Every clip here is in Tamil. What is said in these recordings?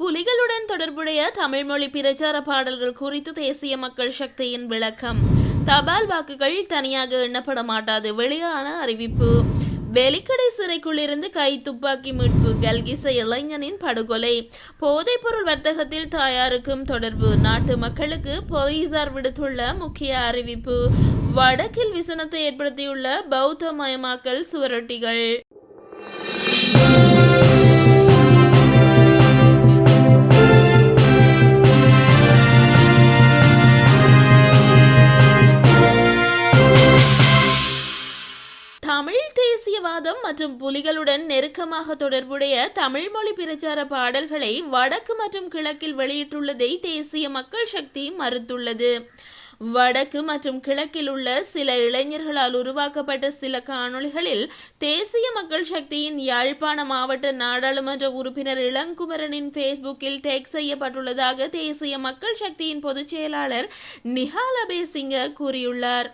புலிகளுடன் தொடர்புடைய தமிழ் மொழி பிரச்சார பாடல்கள் குறித்து தேசிய மக்கள் சக்தியின் விளக்கம். தபால் வாக்குகள் தனியாக எண்ணப்பட மாட்டாது. வெளியான அறிவிப்பு. வெலிக்கடை சிறைக்குள்ளிருந்து கை துப்பாக்கி மீட்பு. கல்கிச இளைஞனின் படுகொலை. போதைப்பொருள் வர்த்தகத்தில் தாயாருக்கும் தொடர்பு. நாட்டு மக்களுக்கு போலீசார் விடுத்துள்ள முக்கிய அறிவிப்பு. வடக்கில் விசனத்தை ஏற்படுத்தியுள்ள பௌத்த மயமாக்கல் சுவரொட்டிகள். தேசியவாதம் மற்றும் புலிகளுடன் நெருக்கமாக தொடர்புடைய தமிழ் மொழி பிரச்சார பாடல்களை வடக்கு மற்றும் கிழக்கில் வெளியிட்டுள்ளதை தேசிய மக்கள் சக்தி மறுத்துள்ளது. வடக்கு மற்றும் கிழக்கில் உள்ள சில இளைஞர்களால் உருவாக்கப்பட்ட சில காணொளிகளில் தேசிய மக்கள் சக்தியின் யாழ்ப்பாண மாவட்ட நாடாளுமன்ற உறுப்பினர் இளங்குமரனின் பேஸ்புக்கில் டேக் செய்யப்பட்டுள்ளதாக தேசிய மக்கள் சக்தியின் பொதுச் செயலாளர் நிஹால் அபேசிங்க கூறியுள்ளார்.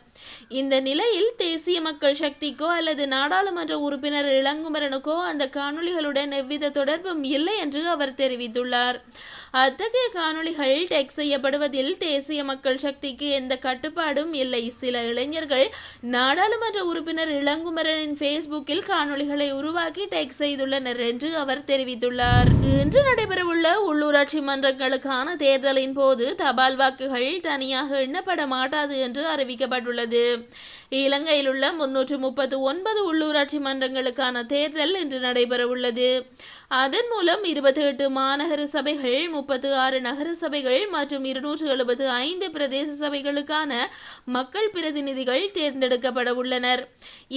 இந்த நிலையில் தேசிய மக்கள் சக்திக்கோ அல்லது நாடாளுமன்ற உறுப்பினர் இளங்குமரனுக்கோ அந்த காணொளிகளுடன் எவ்வித தொடர்பும் இல்லை என்று அவர் தெரிவித்துள்ளார். அத்தகைய காணொளிகள் டெக் செய்யப்படுவதில் தேசிய மக்கள் சக்திக்கு எந்த கட்டுப்பாடும் இல்லை. சில இளைஞர்கள் நாடாளுமன்ற உறுப்பினர் இளங்குமரனின் பேஸ்புக்கில் காணொளிகளை உருவாக்கி டெக் செய்துள்ளனர் என்று அவர் தெரிவித்துள்ளார். இன்று நடைபெறவுள்ள உள்ளூராட்சி மன்றங்களுக்கான தேர்தலின் போது தபால் வாக்குகள் தனியாக எண்ணப்பட மாட்டாது என்று அறிவிக்கப்பட்டுள்ளது. உள்ளது. இலங்கையில் உள்ள முன்னூற்று முப்பத்து ஒன்பது உள்ளூராட்சி மன்றங்களுக்கான தேர்தல் இன்று நடைபெற உள்ளது அதன் மூலம் இருபத்தி எட்டு மாநகர சபைகள் முப்பத்து ஆறு நகர சபைகள் மற்றும் இருநூற்று எழுபத்து ஐந்து பிரதேச சபைகளுக்கான மக்கள் பிரதிநிதிகள் தேர்ந்தெடுக்கப்பட உள்ளனர்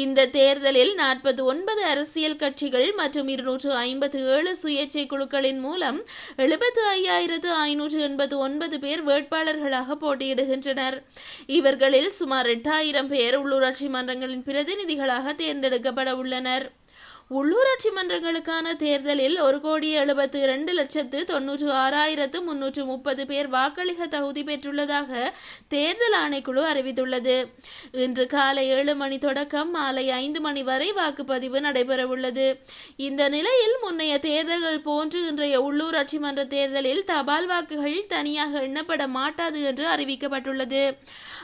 இந்த தேர்தலில் நாற்பத்தி ஒன்பது அரசியல் கட்சிகள் மற்றும் இருநூற்று ஐம்பத்து ஏழு சுயேட்சை குழுக்களின் மூலம் எழுபத்து ஐயாயிரத்து ஐநூற்று எண்பத்து ஒன்பது பேர் வேட்பாளர்களாக போட்டியிடுகின்றனர். இவர்களில் சுமார் எட்டாயிரம் பேர் உள்ளூராட்சி மன்றங்களின் பிரதிநிதிகளாக தேர்ந்தெடுக்கப்பட உள்ளனர். உள்ளூராட்சி மன்றங்களுக்கான தேர்தலில் ஒரு கோடி எழுபத்து இரண்டு லட்சத்து தொன்னூற்று ஆறாயிரத்து முன்னூற்று முப்பது பேர் வாக்களிக்க தகுதி பெற்றுள்ளதாக தேர்தல் ஆணைக்குழு அறிவித்துள்ளது. இன்று காலை ஏழு மணி தொடக்கம் மாலை ஐந்து மணி வரை வாக்குப்பதிவு நடைபெறவுள்ளது. இந்த நிலையில் முன்னைய தேர்தல்கள் போன்று இன்றைய உள்ளூராட்சி மன்ற தேர்தலில் தபால் வாக்குகள் தனியாக எண்ணப்பட மாட்டாது என்று அறிவிக்கப்பட்டுள்ளது.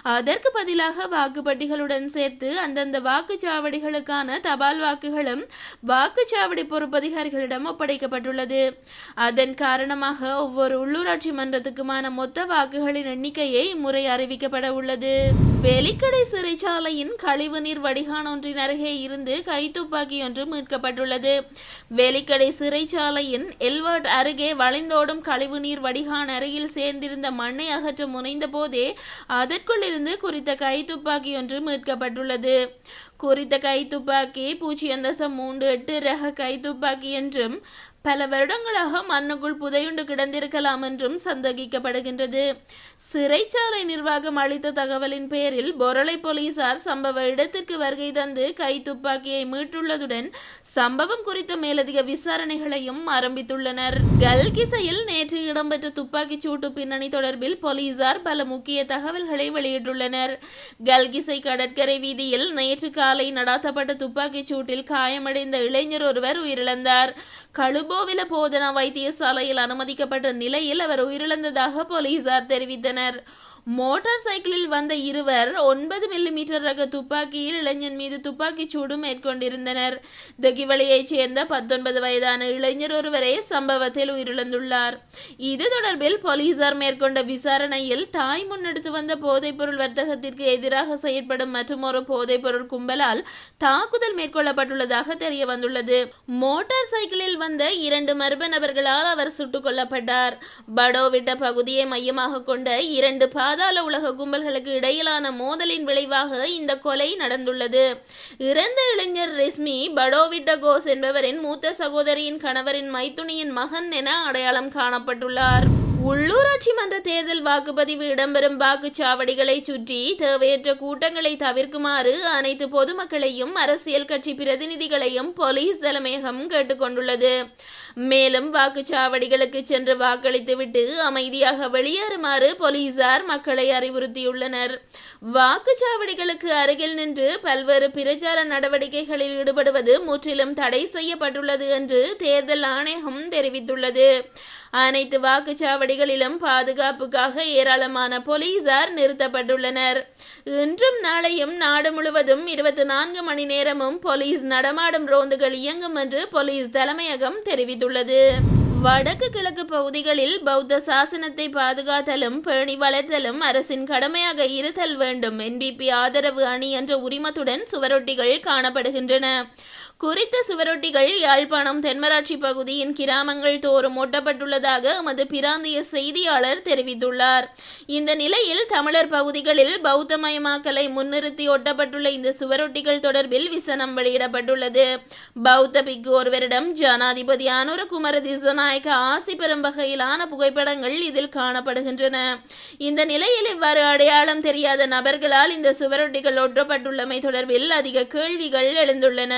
அதற்கு பதிலாக வாக்குப்பட்டிகளுடன் சேர்த்து அந்தந்த வாக்குச்சாவடிகளுக்கான தபால் வாக்குகளும் வாக்குச்சாவடி பொறுப்பதிகாரிகளிடம் ஒப்படைக்கப்பட்டுள்ளது. அதன் காரணமாக ஒவ்வொரு உள்ளூராட்சி மன்றத்துக்குமான மொத்த வாக்குகளின் எண்ணிக்கையை முறை அறிவிக்கப்பட உள்ளது. வெலிக்கடை சிறைச்சாலையின் கழிவுநீர் வடிகான் ஒன்றின் அருகே இருந்து கைத்துப்பாக்கி ஒன்று மீட்கப்பட்டுள்ளது. வெலிக்கடை சிறைச்சாலையின் எல்வர்ட் அருகே வளைந்தோடும் கழிவுநீர் வடிகான் அருகில் சேர்ந்திருந்த மண்ணை அகற்ற முனைந்த போதே அதற்குள்ளிருந்து குறித்த கைத்துப்பாக்கி ஒன்று மீட்கப்பட்டுள்ளது. குறித்த கைத்துப்பாக்கி பூஜ்ஜியம் தசம் மூன்று எட்டு ரக கை துப்பாக்கி என்றும் பல வருடங்களாக மண்ணுக்குள் புதையுண்டு கிடந்திருக்கலாம் என்றும் சந்தேகிக்கப்படுகின்றது. சிறைச்சாலை நிர்வாகம் அளித்த தகவலின் பேரில் பொரளை போலீசார் சம்பவ இடத்திற்கு வருகை தந்து கை துப்பாக்கியை மீட்டுள்ளதுடன் சம்பவம் குறித்த மேலதிக விசாரணைகளையும் ஆரம்பித்துள்ளனர். கல்கிசையில் நேற்று இடம்பெற்ற துப்பாக்கிச் சூட்டு பின்னணி தொடர்பில் போலீசார் பல முக்கிய தகவல்களை வெளியிட்டுள்ளனர். கல்கிசை கடற்கரை வீதியில் நேற்று காலை நடாத்தப்பட்ட துப்பாக்கிச் சூட்டில் காயமடைந்த இளைஞர் ஒருவர் உயிரிழந்தார். கழுபோவில போதனா வைத்தியசாலையில் அனுமதிக்கப்பட்ட நிலையில் அவர் உயிரிழந்ததாக போலீசார் தெரிவித்தனர். மோட்டார் சைக்கிளில் வந்த இருவர் ஒன்பது மில்லிமீட்டர் ரக துப்பாக்கியில் இளைஞன் மீது துப்பாக்கி சூடு மேற்கொண்டிருந்தனர். தெகிவளையைச் சேர்ந்த பத்தொன்பது வயதான இளைஞர் ஒருவரே சம்பவத்தில் உயிரிழந்துள்ளார். இது தொடர்பில் போலீசார் மேற்கொண்ட விசாரணையில் தாய் முன்னெடுத்து வந்த போதைப்பொருள் வர்த்தகத்திற்கு எதிராக செயற்படும் மற்றொரு போதைப்பொருள் கும்பலால் தாக்குதல் மேற்கொள்ளப்பட்டுள்ளதாக தெரிய வந்துள்ளது மோட்டார் சைக்கிளில் வந்த இரண்டு மர்ம நபர்களால் அவர் சுட்டுக் கொல்லப்பட்டார். படோவிட்ட பகுதியை மையமாக கொண்ட இரண்டு பாதாள உலக கும்பல்களுக்கு இடையிலான மோதலின் விளைவாக இந்த கொலை நடந்துள்ளது. இறந்த இளைஞர் ரெஸ்மி படோவிட்ட கோஸ் என்பவரின் மூத்த சகோதரியின் கணவரின் மைத்துனியின் மகன் என அடையாளம் காணப்பட்டுள்ளார். உள்ளூராட்சி மன்ற தேர்தல் வாக்குப்பதிவு இடம்பெறும் வாக்குச்சாவடிகளை சுற்றி தேவையற்ற கூட்டங்களை தவிர்க்குமாறு அனைத்து பொதுமக்களையும் அரசியல் கட்சி பிரதிநிதிகளையும் போலீஸ் தலைமையகம் கேட்டுக்கொண்டுள்ளது மேலும் வாக்குச்சாவடிகளுக்கு சென்று வாக்களித்துவிட்டு அமைதியாக வெளியேறுமாறு போலீசார் மக்களை அறிவுறுத்தியுள்ளனர். வாக்குச்சாவடிகளுக்கு அருகில் நின்று பல்வேறு பிரச்சார நடவடிக்கைகளில் ஈடுபடுவது முற்றிலும் தடை செய்யப்பட்டுள்ளது என்று தேர்தல் ஆணையகம் தெரிவித்துள்ளது. அனைத்து வாக்குச்சாவடிகளிலும் பாதுகாப்புக்காக ஏராளமான போலீசார் நிறுத்தப்பட்டுள்ளனர். இன்றும் நாளையும் நாடு முழுவதும் இருபத்தி நான்கு மணி நேரமும் போலீஸ் நடமாடும் ரோந்துகள் இயங்கும் என்று போலீஸ் தலைமையகம் தெரிவித்துள்ளது. வடக்கு கிழக்கு பகுதிகளில் பௌத்த சாசனத்தை பாதுகாத்தலும் பேணி வளர்த்தலும் அரசின் கடமையாக இருத்தல் வேண்டும். என்பிபி ஆதரவு அணி என்ற உரிமத்துடன் சுவரொட்டிகள் காணப்படுகின்றன. குறித்த சுவரொட்டிகள் யாழ்ப்பாணம் தென்மராட்சி பகுதியின் கிராமங்கள் தோறும் ஒட்டப்பட்டுள்ளதாக எமது பிராந்திய செய்தியாளர் தெரிவித்துள்ளார். இந்த நிலையில் தமிழர் பகுதிகளில் பௌத்தமயமாக்கலை முன்னிறுத்தி ஒட்டப்பட்டுள்ள இந்த சுவரொட்டிகள் தொடர்பில் விசனம் வெளியிடப்பட்டுள்ளது. பௌத்த பிக்கு ஒருவரிடம் ஜனாதிபதி அனுரகுமார திசநாயக்க ஆசி பெறும் வகையிலான புகைப்படங்கள் இதில் காணப்படுகின்றன. இந்த நிலையில் இவ்வாறு அடையாளம் தெரியாத நபர்களால் இந்த சுவரொட்டிகள் ஒட்டப்பட்டுள்ளமை தொடர்பில் அதிக கேள்விகள் எழுந்துள்ளன.